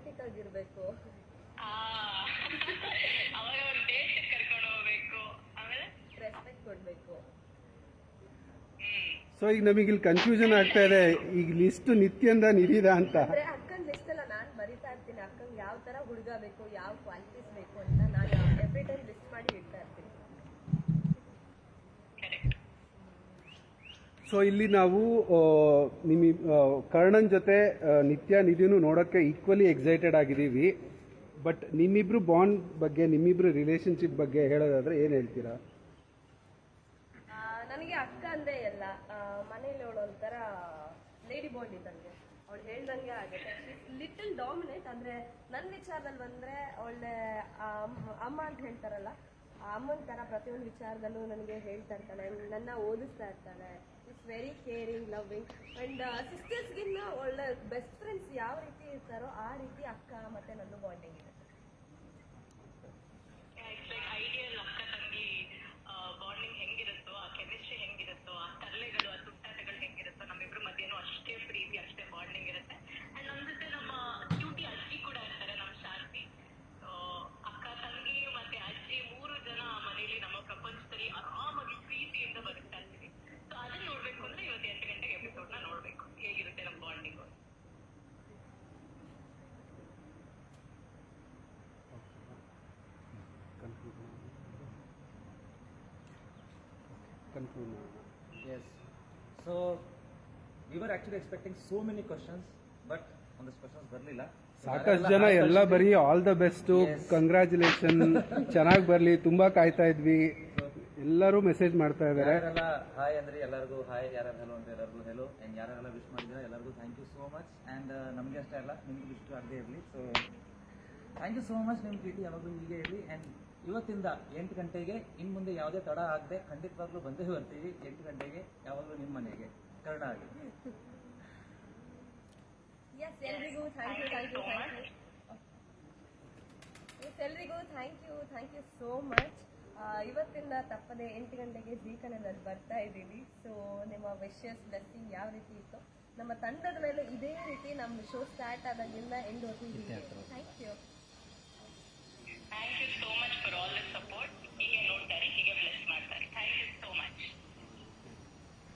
Romantic ಆಗಿರ್ಬೇಕು ಆ ಅವಾಗ ಒಂದು ಡೇಟ್ ಕರ್ಕೊಂಡು ಹೋಗ್ಬೇಕು. ಆಮೇಲೆ? ರೆಸ್ಪೆಕ್ಟ್ ಕೊಡ್ಬೇಕು. ಸೊ ಈಗ ನಮಗೆ ಇಲ್ಲಿ ಕನ್ಫ್ಯೂಷನ್ ಆಗ್ತಾ ಇದೆ. ಈಗ ಲಿಸ್ಟ್ ನಿತ್ಯಂದ ನಿಧಿದ ಅಂತ. ಅಂದ್ರೆ ಅಕ್ಕನ ಲಿಸ್ಟ್ ಎಲ್ಲ ನಾನು ಬರಿತಾ ಇರ್ತೀನಿ. ಅಕ್ಕಂಗೆ ಯಾವ ತರ ಹುಡುಗ ಬೇಕು ಯಾವ ಕ್ವಾಲಿಟೀಸ್ ಬೇಕು ಅಂತ ನಾನು ಎವ್ರಿ ಟೈಮ್ ಲಿಸ್ಟ್ ಮಾಡಿ ಇಡ್ತಾ ಇರ್ತೀನಿ ಕರೆಕ್ಟ್ ಸೊ ಇಲ್ಲಿ ನಾವು ನಿಮ್ಮ ಕರ್ಣನ್ ಜೊತೆ ನಿತ್ಯ ನಿಧಿನೂ ನೋಡೋಕ್ಕೆ ಈಕ್ವಲಿ ಎಕ್ಸೈಟೆಡ್ ಆಗಿದ್ದೀವಿ. ಬಟ್ ನಿಮ್ಮಿಬ್ರು ಬಾಂಡ್ ಬಗ್ಗೆ, ನಿಮ್ಮಿಬ್ರು ರಿಲೇಶನ್ಶಿಪ್ ಬಗ್ಗೆ ಹೇಳೋದಾದ್ರೆ ಏನು ಹೇಳ್ತೀರಾ? ನನಗೆ ಅಕ್ಕ ಅಂದೇ ಎಲ್ಲ ಮನೇಲಿ ಅವಳು ಒಂಥರ ಲೇಡಿ ಬಾಂಡ್ ಇದ್ದಂಗೆ. ಅವಳು ಹೇಳ್ದಂಗೆ ಆಗುತ್ತೆ ಲಿಟಲ್ ಡಾಮಿನೇಟ್ ಅಂದ್ರೆ ನನ್ನ ವಿಚಾರದಲ್ಲಿ ಬಂದ್ರೆ ಅವಳೆ ಅಮ್ಮ ಅಂತ ಹೇಳ್ತಾರಲ್ಲ, ಆ ಅಮ್ಮನ ತರ ಪ್ರತಿಯೊಂದು ವಿಚಾರದಲ್ಲೂ ನನಗೆ ಹೇಳ್ತಾ ಇರ್ತಾಳೆ, ನನ್ನ ಓದಿಸ್ತಾ ಇರ್ತಾಳೆ. ವೆರಿ ಕೇರಿಂಗ್ ಲವ್ವಿಂಗ್ ಅಂಡ್ ಸಿಸ್ಟರ್ಸ್ಗಿನ್ನ ಒಳ್ಳೆ ಬೆಸ್ಟ್ ಫ್ರೆಂಡ್ಸ್ ಯಾವ ರೀತಿ ಇರ್ತಾರೋ ಆ ರೀತಿ ಅಕ್ಕ ಮತ್ತೆ ನನ್ನ bonding Yes. So we were actually expecting so many questions, but ಒಂದಷ್ಟು questions ಬರಲಿಲ್ಲ. ಸಾಕಷ್ಟು ಜನ ಎಲ್ಲ ಬರೀ all the best Yes. Congratulation ಚೆನ್ನಾಗಿ ಬರಲಿ ತುಂಬಾ ಕಾಯ್ತಾ ಇದ್ವಿ. ಎಲ್ಲರೂ ಮೆಸೇಜ್ ಮಾಡ್ತಾ ಇದ್ದಾರೆ. ಯಾರೆಲ್ಲ ಹಾಯ್ ಅಂದ್ರೆ ಎಲ್ಲರಿಗೂ ಹಾಯ್ ಯಾರು ಹೆಲೋ ಅಂದ್ರೆ ಎಲ್ಲರಿಗೂ ಹೆಲೋ ಅಂಡ್ ಯಾರೆಲ್ಲ ವಿಶ್ ಮಾಡಿದ್ರೆ ಎಲ್ಲರಿಗೂ thank you so much and ನಮಗೆ ಅಷ್ಟೇ ಅಲ್ಲ ನಿಮ್ಗೆ ಇಷ್ಟು ಆಗದೆ ಇರಲಿ. So thank you so much ನಿಮ್ಮ ಪ್ರೀತಿ ಯಾವಾಗಲೂ ಹೀಗೆ ಇರಲಿ. ಅಂಡ್ ಇವತ್ತಿಂದ ಎಂಟು ಗಂಟೆಗೆ ಇನ್ನು ಮುಂದೆ ಯಾವುದೇ ತಡ ಆಗದೆ ಖಂಡಿತವಾಗ್ಲೂ ಬಂದೇ ಬರ್ತೀವಿ. ಎಂಟು ಗಂಟೆಗೆ ಯಾವಾಗಲೂ ನಿಮ್ಮ ಮನೆಗೆ. ಕರ್ಣ ಆಗಿ ಎಸ್ ಎಲ್ರಿಗೂ thank you thank you thank you yes ಎಲ್ರಿಗೂ thank you thank you so much ಇವತ್ತಿಂದ ತಪ್ಪದೆ ಎಂಟು ಗಂಟೆಗೆ ಜೀ ಕನ್ನಡದಲ್ಲಿ ಬರ್ತಾ ಇದ್ದೀವಿ. ಸೊ ನಿಮ್ಮ ವಿಶಸ್ ಬ್ಲೆಸ್ಸಿಂಗ್ ಯಾವ ರೀತಿ ಇತ್ತು ನಮ್ಮ ತಂಡದ ಮೇಲೆ ಇದೇ ರೀತಿ ನಮ್ಮ ಶೋ ಸ್ಟಾರ್ಟ್ ಆದಾಗಿಂದ ಎಂಡ್ ಹೊತ್ತು thank you Thank you so much for all the.